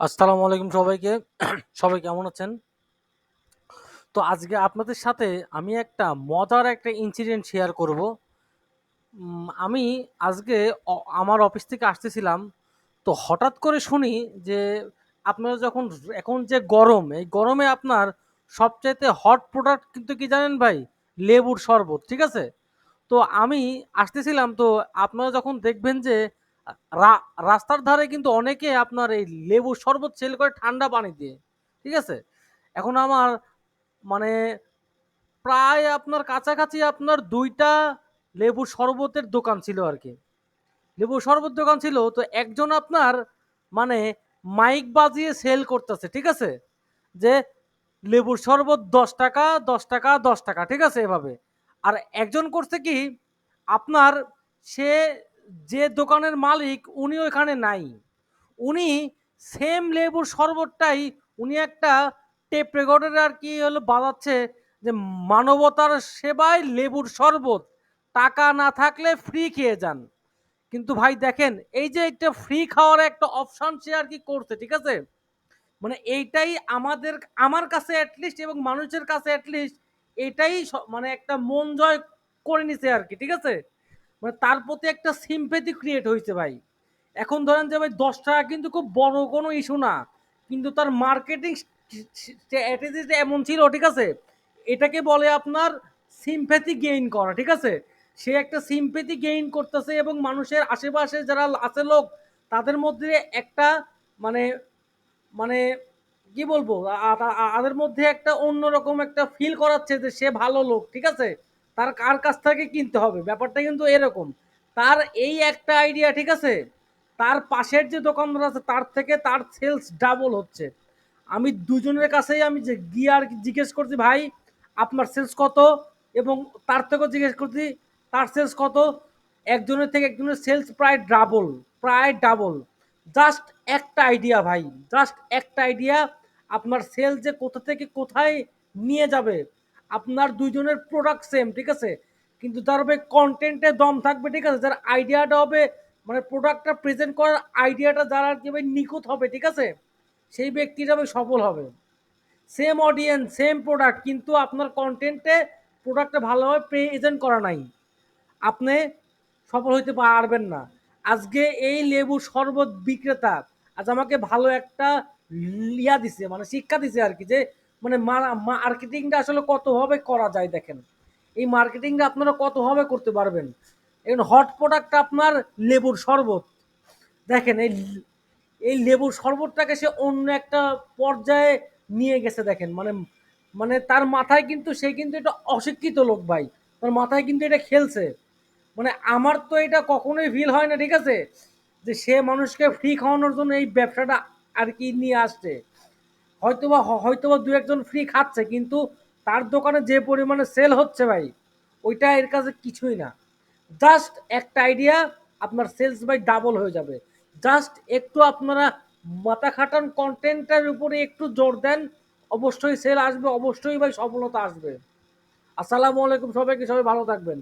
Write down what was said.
আসসালামু আলাইকুম সবাইকে। সবাই কেমন আছেন? তো আজকে আপনাদের সাথে আমি একটা মজার একটা ইনসিডেন্ট শেয়ার করব। আমি আজকে আমার অফিস থেকে আসতেছিলাম। তো হঠাৎ করে শুনি যে আপনারা যখন এখন যে গরম, এই গরমে আপনার সবচাইতে হট প্রোডাক্ট কিন্তু কি জানেন ভাই? লেবুর শরবত, ঠিক আছে? তো আমি আসতেছিলাম তো আপনারা যখন দেখবেন যে রাস্তার ধারে কিন্তু অনেকে আপনার এই লেবুর শরবত সেল করে ঠান্ডা পানি দিয়ে। ঠিক আছে? এখন আমার মানে প্রায় আপনার কাছাকাছি আপনার ২ টা লেবুর শরবতের দোকান ছিল আর কি লেবুর শরবত দোকান ছিল তো একজন আপনার মানে মাইক বাজিয়ে সেল করতেছে, ঠিক আছে? যে লেবুর শরবত ৳১০, ৳১০, ৳১০ ঠিক আছে? এভাবে। আর একজন করছে কি আপনার সে যে দোকানের মালিক উনি ওইখানে নাই। উনি সেম লেবুর শরবতটাই উনি একটা টেপ রেকর্ডারে আরকি হলো বাজাচ্ছে যে মানবতার সেবায় লেবুর শরবত। টাকা না থাকলে ফ্রি খেয়ে যান। কিন্তু ভাই দেখেন এই যে একটা ফ্রি খাওয়ার একটা অপশান সে আর কি করছে, ঠিক আছে? মানে এইটাই আমাদের আমার কাছে অ্যাটলিস্ট এবং মানুষের কাছে অ্যাটলিস্ট এটাই মানে একটা মন জয় করে নিছে আর কি ঠিক আছে? মানে তার প্রতি একটা sympathy ক্রিয়েট হয়েছে ভাই। এখন ধরেন যে ভাই ৳১০ কিন্তু খুব বড় কোনো ইস্যু না। কিন্তু তার মার্কেটিং স্ট্র্যাটেজি এমন ছিল, ঠিক আছে? এটাকে বলে আপনার sympathy গেইন করা, ঠিক আছে? সে একটা sympathy গেইন করতেছে এবং মানুষের আশেপাশে যারা আছে লোক তাদের মধ্যে একটা মানে মানে কি বলব? তাদের মধ্যে একটা অন্যরকম একটা ফিল করাচ্ছে যে সে ভালো লোক, ঠিক আছে? তার কার কাছ থেকে কিনতে হবে। ব্যাপারটা কিন্তু এরকম। তার এই একটা আইডিয়া, ঠিক আছে? তার পাশের যে দোকানদার আছে তার থেকে তার সেলস ডাবল হচ্ছে। আমি দুজনের কাছেই আমি যে গিয়ে আর জিজ্ঞেস করছি, "ভাই আপনার সেলস কত?" এবং তার থেকেও জিজ্ঞেস করছি, "তার সেলস কত?" একজনের থেকে একজনের সেলস প্রায় ডাবল, প্রায় ডাবল। জাস্ট একটা আইডিয়া ভাই। জাস্ট একটা আইডিয়া আপনার সেল যে কোথা থেকে কোথায় নিয়ে যাবে। আপনার ২ জনের প্রোডাক্ট সেম, ঠিক আছে? কিন্তু তার হবে কন্টেন্টে দম থাকবে, ঠিক আছে? যার আইডিয়াটা হবে মানে প্রোডাক্টটা প্রেজেন্ট করার আইডিয়াটা যার ভাই নিখুঁত হবে, ঠিক আছে? সেই ব্যক্তিটা সফল হবে। সেম অডিয়েন্স, সেম প্রোডাক্ট কিন্তু আপনার কন্টেন্টে প্রোডাক্টটা ভালোভাবে প্রেজেন্ট করা নাই। আপনি সফল হইতে পারবেন না। আজকে এই লেবুর শরবত বিক্রেতা আজ আমাকে ভালো একটা ইয়া দিছে মানে শিক্ষা দিছে আর কি যে মানে মারা মার্কেটিংটা আসলে কতভাবে করা যায় দেখেন। এই মার্কেটিংটা আপনারা কতভাবে করতে পারবেন। এখন হট প্রোডাক্ট আপনার লেবুর শরবত। দেখেন এই এই লেবুর শরবতটাকে সে অন্য একটা পর্যায়ে নিয়ে গেছে দেখেন। মানে মানে তার মাথায় কিন্তু সে কিন্তু এটা অশিক্ষিত লোক ভাই। তার মাথায় কিন্তু এটা খেলছে। মানে আমার তো এটা কখনোই ফিল হয় না, ঠিক আছে? যে সে মানুষকে ফ্রি খাওয়ানোর জন্য এই ব্যবসাটা আর কি নিয়ে আসছে। হয়তোবা হয়তোবা ২-১ জন ফ্রি খাচ্ছে কিন্তু তার দোকানে যে পরিমাণে সেল হচ্ছে ভাই, ওইটা এর কাছে কিছুই না। জাস্ট একটা আইডিয়া আপনার সেলস ভাই ডাবল হয়ে যাবে। জাস্ট একটু আপনারা মাথা খাটান কনটেন্টটার উপরে একটু জোর দেন, অবশ্যই সেল আসবে, অবশ্যই ভাই সফলতা আসবে। আসসালামু আলাইকুম সবাইকে, সবাই ভালো থাকবেন।